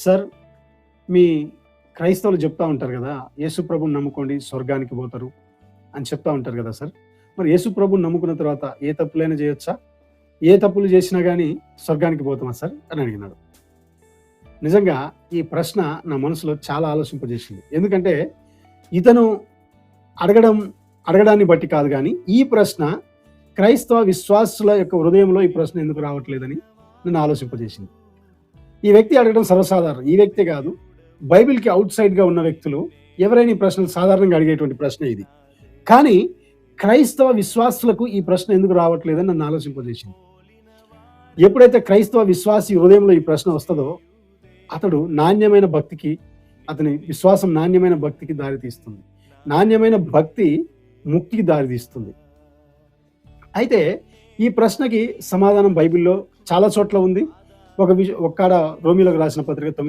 Sir మీ క్రైస్తవులు చెప్తా ఉంటారు కదా యేసు ప్రభుని నమ్ముకోండి స్వర్గానికి పోతారు అని చెప్తా ఉంటారు కదా సార్. మరి యేసు ప్రభుని నమ్ముకున్న తర్వాత ఏ తప్పులైనా చేయొచ్చా? ఏ తప్పులు చేసినా కానీ స్వర్గానికి పోతామా సార్? అని అడిగినాడు. నిజంగా ఈ ప్రశ్న నా మనసులో చాలా ఆలోచింపజేసింది. ఎందుకంటే ఇతను అడగడం అడగడాన్ని బట్టి కాదు కానీ ఈ ప్రశ్న క్రైస్తవ విశ్వాసుల యొక్క హృదయంలో ఈ ప్రశ్న ఎందుకు రావట్లేదని నన్ను ఆలోచింపజేసింది. ఈ వ్యక్తి అడగడం సర్వసాధారణం. ఈ వ్యక్తే కాదు. బైబిల్కి అవుట్ సైడ్గా ఉన్న వ్యక్తులు ఎవరైనా ఈ ప్రశ్నలు సాధారణంగా అడిగేటువంటి ప్రశ్న ఇది. కానీ క్రైస్తవ విశ్వాసులకు ఈ ప్రశ్న ఎందుకు రావట్లేదని నన్ను ఆలోచింపజేసింది. ఎప్పుడైతే క్రైస్తవ విశ్వాసి హృదయంలో ఈ ప్రశ్న వస్తుందో అతడు నాణ్యమైన భక్తికి అతని విశ్వాసం నాణ్యమైన భక్తికి దారితీస్తుంది నాణ్యమైన భక్తి ముక్తికి దారితీస్తుంది అయితే ఈ ప్రశ్నకి సమాధానం బైబిల్లో చాలా చోట్ల ఉంది. ఒక విషయం ఒక్కడ రోమిలకు రాసిన పత్రిక తొమ్మిది